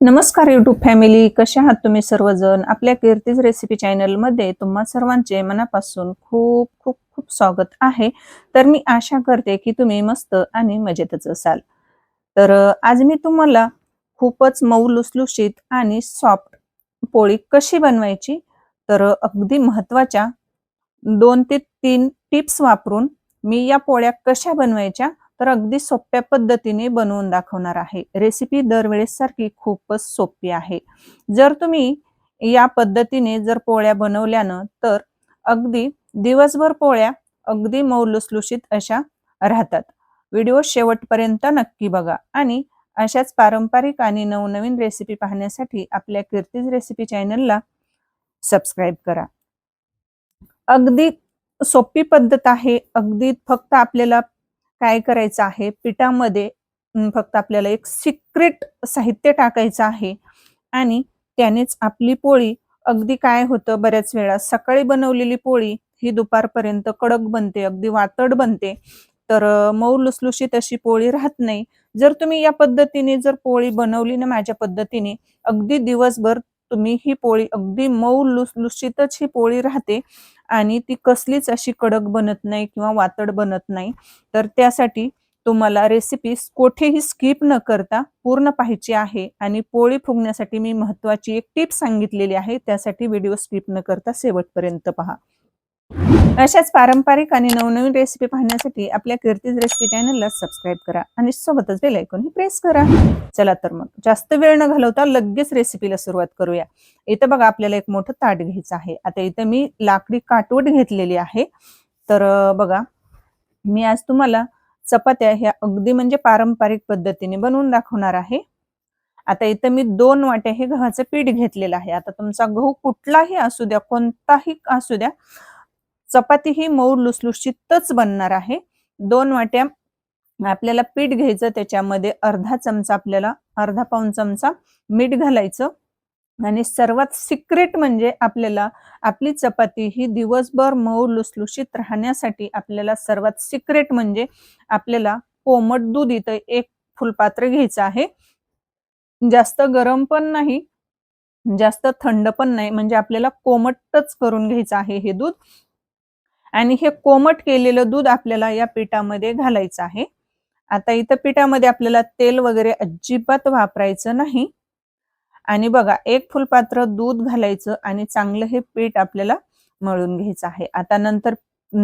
नमस्कार YouTube family कशा आहात तुम्ही सर्वजण? आपल्या कीर्तीज रेसिपी चॅनलमध्ये तुम्हा सर्वांचे मनापासून खूप खूप खूप स्वागत आहे. तर मी आशा करते की तुम्ही मस्त आणि मजेतच असाल. तर आज मी तुम्हाला खूपच मऊ लुसलुशीत आणि सॉफ्ट पोळी कशी बनवायची? तर अगदी महत्त्वाच्या दोन ते तीन टिप्स वापरून मी या पोळ्या कशा बनवायच्या? तर अगदी सोप्या पद्धतीने बनवून दाखवणार आहे. रेसिपी दरवेळेस सारखी खूपच सोपी आहे. जर तुम्ही या पद्धतीने जर पोळ्या बनवल्यानं तर अगदी दिवसभर पोळ्या अगदी मौलुसलुशीत अशा राहतात. व्हिडिओ शेवटपर्यंत नक्की बघा आणि अशाच पारंपरिक आणि नवनवीन रेसिपी पाहण्यासाठी आपल्या कीर्तीज रेसिपी चॅनलला सबस्क्राईब करा. अगदी सोपी पद्धत आहे. अगदी फक्त आपल्याला काय करायचं आहे? पिठामध्ये फक्त आपल्याला एक सिक्रेट साहित्य टाकायचं आहे. आणि त्यानेच आपली पोळी अगदी काय होतं बऱ्याच वेळा सकाळी बनवलेली पोळी ही दुपारपर्यंत कडक बनते अगदी वातड बनते. तर मऊ लुसलुशीत अशी पोळी राहत नाही. जर तुम्ही या पद्धतीने जर पोळी बनवली ना माझ्या पद्धतीने अगदी दिवसभर तुम्ही ही पोळी अगदी मऊ लुसलुशीतच ही पोळी राहते. आणि ती कसलीच अशी कडक बनत नाही किंवा वातड बनत नाही. तर त्यासाठी तुम्हाला रेसिपी कोठेही स्किप न करता पूर्ण पाहायची आहे आणि पोळी फुगण्यासाठी मी महत्वाची एक टिप सांगितलेली आहे. त्यासाठी व्हिडिओ स्किप न करता शेवटपर्यंत पहा. अशाच पारंपरिक आणि नवनवीन रेसिपी पाहण्यासाठी आपल्या कीर्तीज रेसिपी चॅनलला सबस्क्राईब करा आणि सोबतच बेल आयकॉन प्रेस करा. चला तर मग जास्त वेळ न घालवता लगेच रेसिपीला सुरुवात करूया. इथं बघा आपल्याला एक मोठं ताट घ्यायचं आहे. आता इथं मी लाकडी काटवट घेतलेली आहे. तर बघा मी आज तुम्हाला चपात्या ह्या अगदी म्हणजे पारंपरिक पद्धतीने बनवून दाखवणार आहे. आता इथं मी दोन वाट्या हे गव्हाचं पीठ घेतलेलं आहे. आता तुमचा गहू कुठलाही असू द्या कोणताही असू द्या चपाती ही मऊ लुसलुशीतच बनणार आहे. दोन वाट्या आपल्याला पीठ घ्यायचं त्याच्यामध्ये अर्धा चमचा आपल्याला अर्धा पाऊन चमचा मीठ घालायचं. आणि सर्वात सिक्रेट म्हणजे आपल्याला आपली चपाती ही दिवसभर मऊ लुसलुशीत राहण्यासाठी आपल्याला सर्वात सिक्रेट म्हणजे आपल्याला कोमट दूध इथं एक फुलपात्र घ्यायचं आहे. जास्त गरम पण नाही जास्त थंड पण नाही म्हणजे आपल्याला कोमटच करून घ्यायचं आहे हे दूध. आणि हे कोमट केलेलं दूध आपल्याला या पिठामध्ये घालायचं आहे. आता इथं पिठामध्ये आपल्याला तेल वगैरे अजिबात वापरायचं नाही. आणि बघा एक फुलपात्र दूध घालायचं आणि चांगलं हे पीठ आपल्याला मळून घ्यायचं आहे. आता नंतर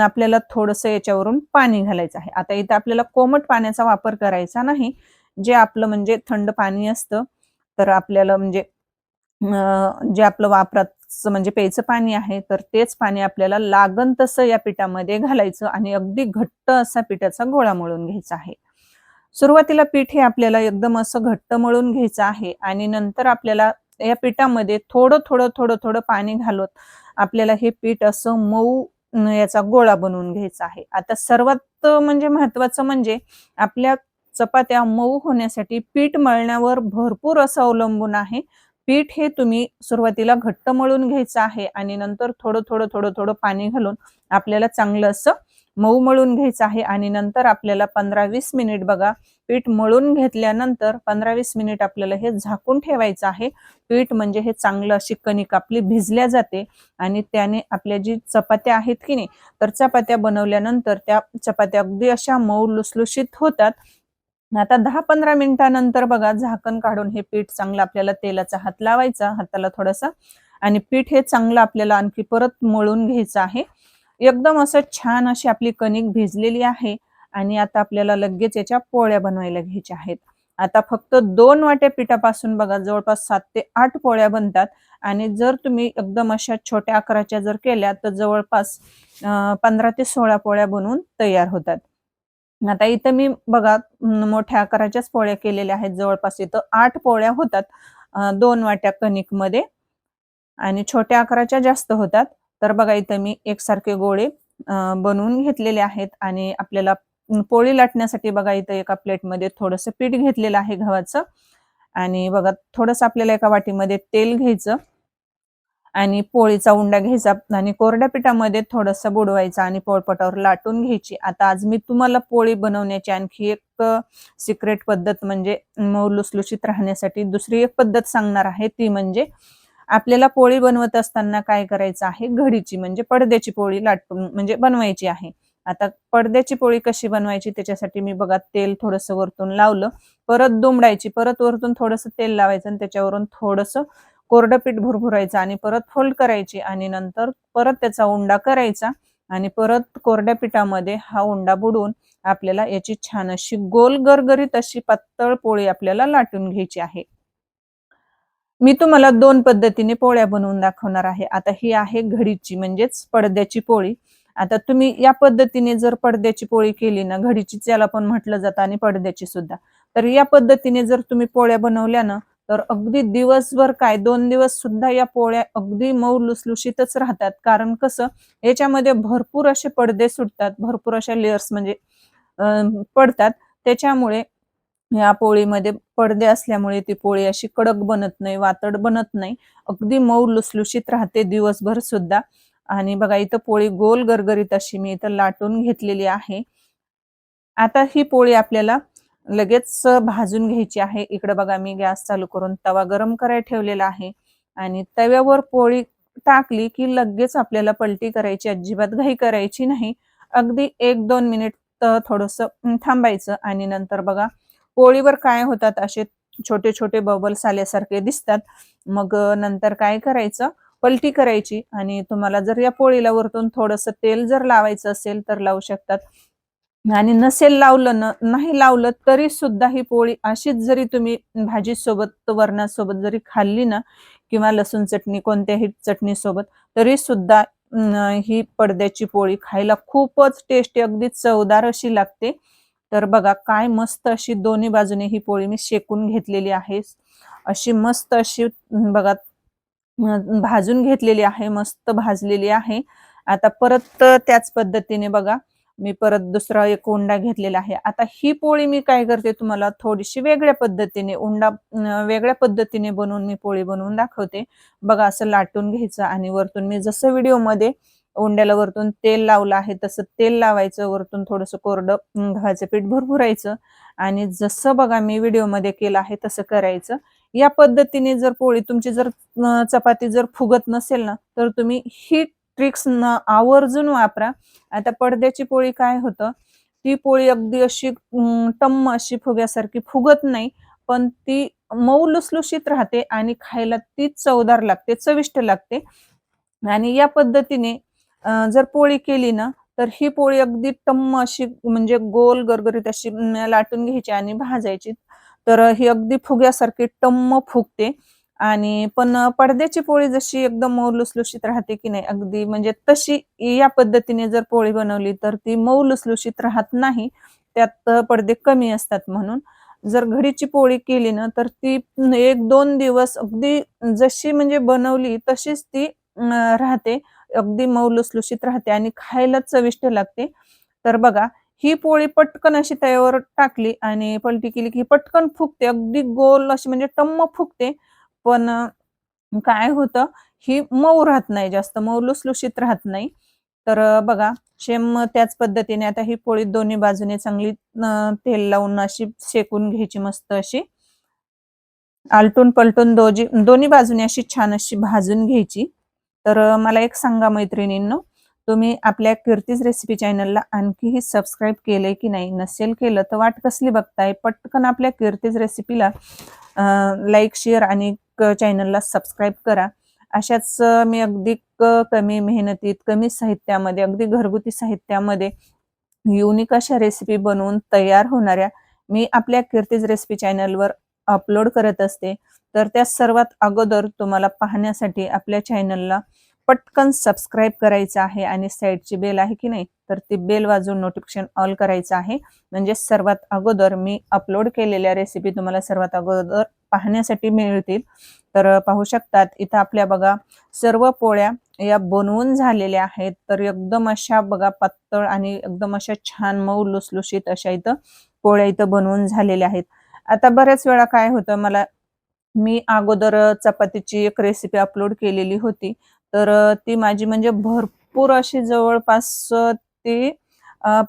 आपल्याला थोडस याच्यावरून पाणी घालायचं आहे. आता इथं आपल्याला कोमट पाण्याचा वापर करायचा नाही. जे आपलं म्हणजे थंड पाणी असतं तर आपल्याला म्हणजे जे आपलं वापरात म्हणजे प्यायचं पाणी आहे तर तेच पाणी आपल्याला लागन तसं या पिठामध्ये घालायचं आणि अगदी घट्ट असा पिठाचा गोळा मळून घ्यायचा आहे. सुरुवातीला पीठ हे आपल्याला एकदम असं घट्ट मळून घ्यायचं आहे आणि नंतर आपल्याला या पिठामध्ये थोडं थोडं थोडं थोडं पाणी घालत आपल्याला हे पीठ असं मऊ याचा गोळा बनवून घ्यायचा आहे. आता सर्वात म्हणजे महत्वाचं म्हणजे आपल्या चपात्या मऊ होण्यासाठी पीठ मळण्यावर भरपूर असं अवलंबून आहे. पीठ हे तुम्ही सुरुवातीला घट्ट मळून घ्यायचं आहे आणि नंतर थोडं थोडं थोडं थोडं पाणी घालून आपल्याला चांगलं असं मऊ मळून घ्यायचं आहे आणि नंतर आपल्याला पंधरा वीस मिनिट बघा पीठ मळून घेतल्यानंतर पंधरा वीस मिनिट आपल्याला हे झाकून ठेवायचं आहे. पीठ म्हणजे हे चांगलं अशी कणिक आपली भिजल्या जाते आणि त्याने आपल्या जी चपात्या आहेत की नाही तर चपात्या बनवल्यानंतर त्या चपात्या अगदी अशा मऊ लुसलुशीत होतात आता दहा पंधरा मिनिटानंतर बघा झाकण काढून हे पीठ चांगलं आपल्याला तेलाचा हात लावायचा हाताला थोडासा. आणि पीठ हे चांगलं आपल्याला आणखी परत मळून घ्यायचं आहे. एकदम असं छान अशी आपली कणिक भिजलेली आहे आणि आता आपल्याला लगेच याच्या पोळ्या बनवायला घ्यायच्या आहेत. आता फक्त दोन वाट्या पिठापासून बघा जवळपास सात ते आठ पोळ्या बनतात. आणि जर तुम्ही एकदम अशा छोट्या आकाराच्या जर केल्या तर जवळपास पंधरा ते सोळा पोळ्या बनवून तयार होतात. आता इथं मी बघा मोठ्या आकाराच्याच पोळ्या केलेल्या आहेत. जवळपास इथं आठ पोळ्या होतात. दोन वाट्या कणिकमध्ये आणि छोट्या आकाराच्या जास्त होतात. तर बघा इथं मी एकसारखे गोळे बनवून घेतलेले आहेत आणि आपल्याला पोळी लाटण्यासाठी बघा इथं एका प्लेटमध्ये थोडंसं पीठ घेतलेलं आहे गव्हाचं. आणि बघा थोडंसं आपल्याला एका वाटीमध्ये तेल घ्यायचं. आणि पोळीचा उंडा घ्यायचा आणि कोरड्या पिठामध्ये थोडंसं बुडवायचा आणि पोळपटावर लाटून घ्यायची. आता आज मी तुम्हाला पोळी बनवण्याची आणखी एक सिक्रेट पद्धत म्हणजे मऊ लुसलुशीत राहण्यासाठी दुसरी एक पद्धत सांगणार आहे. ती म्हणजे आपल्याला पोळी बनवत असताना काय करायचं आहे? घडीची म्हणजे पडद्याची पोळी लाटून म्हणजे बनवायची आहे. आता पडद्याची पोळी कशी बनवायची त्याच्यासाठी मी बघा तेल थोडंसं वरतून लावलं. परत दुमडायची परत वरतून थोडंसं तेल लावायचं आणि त्याच्यावरून थोडंसं कोरडं पीठ भुरभुरायचं आणि परत फोल्ड करायची आणि नंतर परत त्याचा उंडा करायचा आणि परत कोरड्या पिठामध्ये हा उंडा बुडवून आपल्याला याची छान अशी गोल गरगरीत अशी पातळ पोळी आपल्याला लाटून घ्यायची आहे. मी तुम्हाला दोन पद्धतीने पोळ्या बनवून दाखवणार आहे. आता ही आहे घडीची म्हणजेच पडद्याची पोळी. आता तुम्ही या पद्धतीने जर पडद्याची पोळी केली ना घडीचीच याला पण म्हटलं जातं आणि पडद्याची सुद्धा. तर या पद्धतीने जर तुम्ही पोळ्या बनवल्या ना तर अगदी दिवसभर काय दोन दिवस सुद्धा या पोळ्या अगदी मऊ लुसलुशीतच राहतात. कारण कसं याच्यामध्ये भरपूर असे पडदे सुटतात भरपूर अशा लेअर्स म्हणजे पडतात. त्याच्यामुळे या पोळीमध्ये पडदे असल्यामुळे ती पोळी अशी कडक बनत नाही वातड बनत नाही. अगदी मऊ लुसलुशीत राहते दिवसभर सुद्धा. आणि बघा इथं पोळी गोल गरगरीत अशी मी इथं लाटून घेतलेली आहे. आता ही पोळी आपल्याला लगेच भाजून घ्यायची आहे. इकडे बघा मी गॅस चालू करून तवा गरम करायला ठेवलेला आहे. आणि तव्यावर पोळी टाकली की लगेच आपल्याला पलटी करायची अजिबात घाई करायची नाही. अगदी एक दोन मिनिट थोडस थांबायचं आणि नंतर बघा पोळीवर काय होतात असे छोटे छोटे बबल्स आल्यासारखे दिसतात. मग नंतर काय करायचं? पलटी करायची आणि तुम्हाला जर या पोळीला वरतून थोडस तेल जर लावायचं असेल तर लावू शकतात. आणि नसेल लावलं न नाही लावलं तरी सुद्धा ही पोळी अशीच जरी तुम्ही भाजी सोबत वरणासोबत जरी खाल्ली ना किंवा लसूण चटणी कोणत्याही चटणी सोबत तरी सुद्धा ही पडद्याची पोळी खायला खूपच टेस्टी अगदी चवदार अशी लागते. तर बघा काय मस्त अशी दोन्ही बाजूने ही पोळी मी शेकून घेतलेली आहे. अशी मस्त अशी बघा भाजून घेतलेली आहे मस्त भाजलेली आहे. आता परत त्याच पद्धतीने बघा मी परत दुसरा एक उंडा घेतलेला आहे. आता ही पोळी मी काय करते तुम्हाला? थोडीशी वेगळ्या पद्धतीने उंडा वेगळ्या पद्धतीने बनवून मी पोळी बनवून दाखवते. बघा असं लाटून घ्यायचं आणि वरतून मी जसं व्हिडिओमध्ये उंड्याला वरतून तेल लावलं आहे तसं तेल लावायचं वरतून थोडस कोरडं गव्हाचं पीठ भरभुरायचं आणि जसं बघा मी व्हिडिओमध्ये केलं आहे तसं करायचं. या पद्धतीने जर पोळी तुमची जर चपाती जर फुगत नसेल ना तर तुम्ही ही ट्रिक्स न आवर्जून वापरा. आता पडद्याची पोळी काय होतं? ती पोळी अगदी अशी टम्म अशी फुग्यासारखी फुगत नाही पण ती मऊ लुसलुशीत राहते आणि खायला ती चवदार लागते चविष्ट लागते. आणि या पद्धतीने जर पोळी केली ना तर ही पोळी अगदी टम्म अशी म्हणजे गोल गरगरीत अशी लाटून घ्यायची आणि भाजायची. तर ही अगदी फुग्यासारखी टम्म फुगते. आणि पण पडद्याची पोळी जशी एकदम मऊ लुसलुशीत राहते की नाही अगदी म्हणजे तशी या पद्धतीने जर पोळी बनवली तर ती मऊ लुसलुशीत राहत नाही त्यात पडदे कमी असतात म्हणून. जर घडीची पोळी केली ना तर ती एक दोन दिवस अगदी जशी म्हणजे बनवली तशीच ती राहते अगदी मऊ लुसलुशीत राहते आणि खायला चविष्ट लागते. तर बघा ही पोळी पटकन अशी तयावर टाकली आणि पलटी केली की पटकन फुगते अगदी गोल अशी म्हणजे टम्म फुगते. पण काय होतं ही मऊ राहत नाही जास्त मऊ लुसलुशीत राहत नाही. तर बघा शेम त्याच पद्धतीने आता ही पोळी दोन्ही बाजूने चांगली तेल लावून अशी शेकून घ्यायची मस्त अशी. आलटून पलटून दोजी दोन्ही बाजूने अशी छान अशी भाजून घ्यायची. तर मला एक सांगा मैत्रिणींनो तुम्ही आपल्या कीर्तीज रेसिपी चॅनलला आणखीही सबस्क्राईब केलंय की नाही नसेल केलं तर वाट कसली बघताय पटकन आपल्या कीर्तीज रेसिपीला लाईक शेअर आणि चॅनलला सबस्क्राईब करा. अशाच मी अगदी कमी मेहनतीत कमी साहित्यामध्ये अगदी घरगुती साहित्यामध्ये युनिक अशा रेसिपी बनवून तयार होणाऱ्या मी आपल्या कीर्तीज रेसिपी चॅनलवर अपलोड करत असते. तर त्या सर्वात अगोदर तुम्हाला पाहण्यासाठी आपल्या चॅनलला पटकन सबस्क्राईब करायचं आहे आणि साईडची बेल आहे की नाही तर ती बेल वाजून नोटिफिकेशन ऑल करायचं आहे. म्हणजे सर्वात अगोदर मी अपलोड केलेल्या रेसिपी तुम्हाला सर्वात अगोदर पाहण्यासाठी मिळतील. तर पाहू शकतात इथं आपल्या बघा सर्व पोळ्या या बनवून झालेल्या आहेत. तर एकदम अशा बघा पातळ आणि एकदम अशा छान मऊ लुसलुशीत अशा इथं पोळ्या इथं बनवून झालेल्या आहेत. आता बऱ्याच वेळा काय होतं मला मी अगोदर चपातीची एक रेसिपी अपलोड केलेली होती. तर ती माझी म्हणजे भरपूर अशी जवळपास ती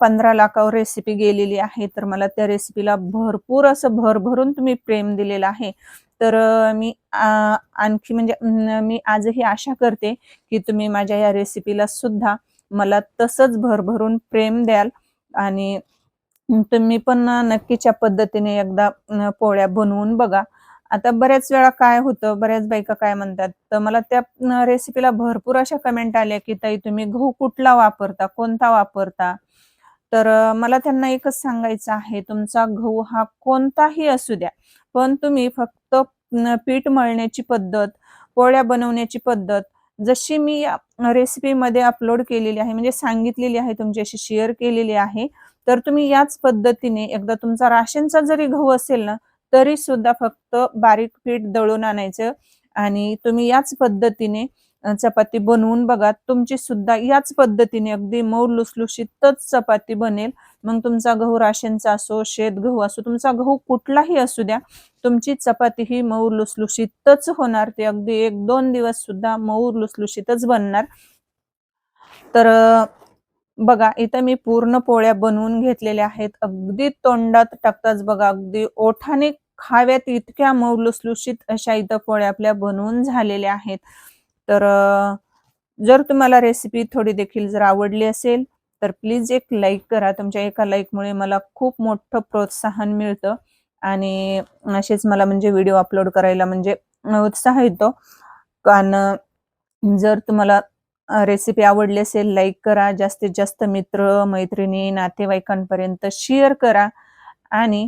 पंधरा लाखावर रेसिपी गेलेली आहे. तर मला त्या रेसिपीला भरपूर असं भरभरून तुम्ही प्रेम दिलेलं आहे. तर मी आणखी म्हणजे मी आजही आशा करते, की तुम्ही माझ्या या रेसिपीला सुद्धा मला तसंच भरभरून प्रेम द्याल आणि तुम्ही पण नक्कीच्या पद्धतीने एकदा पोळ्या बनवून बघा. आता बऱ्याच वेळा काय होतं, बऱ्याच बायका काय म्हणतात, तर मला त्या रेसिपीला भरपूर अशा कमेंट आल्या, की "ताई तुम्ही गहू कुठला वापरता? कोणता वापरता?" तर मला त्यांना एकच सांगायचं आहे, तुमचा गहू हा कोणताही असू द्या, पण तुम्ही फक्त पीठ मळण्याची पद्धत, पोळ्या बनवण्याची पद्धत जशी मी या रेसिपीमध्ये अपलोड केलेली आहे, म्हणजे सांगितलेली आहे, तुमच्याशी शेअर केलेली आहे. तर तुम्ही याच पद्धतीने एकदा तुमचा राशनचा जरी गहू असेल ना, तरी सुद्धा फक्त बारीक पीठ दळून आणायचं आणि तुम्ही याच पद्धतीने चपाती बनवून बघा. तुमची सुद्धा याच पद्धतीने अगदी मऊ लुसलुशीतच चपाती बनेल. मग तुमचा गहू राशनचा असो, शेत गहू असो, तुमचा गहू कुठलाही असू द्या, तुमची चपाती ही मऊ लुसलुशीतच होणार. ते अगदी 1-2 दिवस सुद्धा मऊ लुसलुशीतच बनणार. तर बघा इथं मी पूर्ण पोळ्या बनवून घेतलेल्या आहेत. अगदी तोंडात टाकताच बघा, अगदी ओठाने खाव्यात इतक्या मऊ लुसलुशीत अशा इथं पोळ्या आपल्या बनवून झालेल्या आहेत. तर जर तुम्हाला रेसिपी थोडी देखील जर आवडली असेल, तर प्लीज एक लाईक करा. तुमच्या एका लाईकमुळे मला खूप मोठं प्रोत्साहन मिळतं आणि असेच मला म्हणजे व्हिडिओ अपलोड करायला म्हणजे उत्साह येतो. कारण जर तुम्हाला रेसिपी आवडली असेल, लाईक करा. जास्तीत जास्त मित्र, मैत्रिणी, नातेवाईकांपर्यंत शेअर करा आणि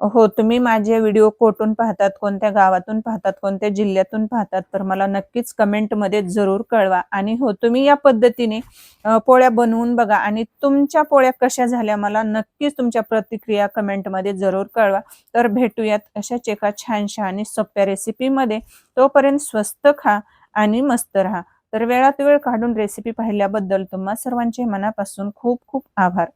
हो, तुम्ही माझे व्हिडिओ कोठून पाहतात, कोणत्या गावातून पाहतात, कोणत्या जिल्ह्यातून पाहतात, तर मला नक्कीच कमेंटमध्ये जरूर कळवा. आणि हो, तुम्ही या पद्धतीने पोळ्या बनवून बघा आणि तुमच्या पोळ्या कशा झाल्या, मला नक्कीच तुमच्या प्रतिक्रिया कमेंटमध्ये जरूर कळवा. तर भेटूयात अशाच एका छानशा आणि सोप्या रेसिपीमध्ये. तोपर्यंत स्वस्त खा आणि मस्त राहा. तर वेळात वेळ काढून रेसिपी पाहिल्याबद्दल तुम्हा सर्वांचे मनापासून खूप खूप आभार.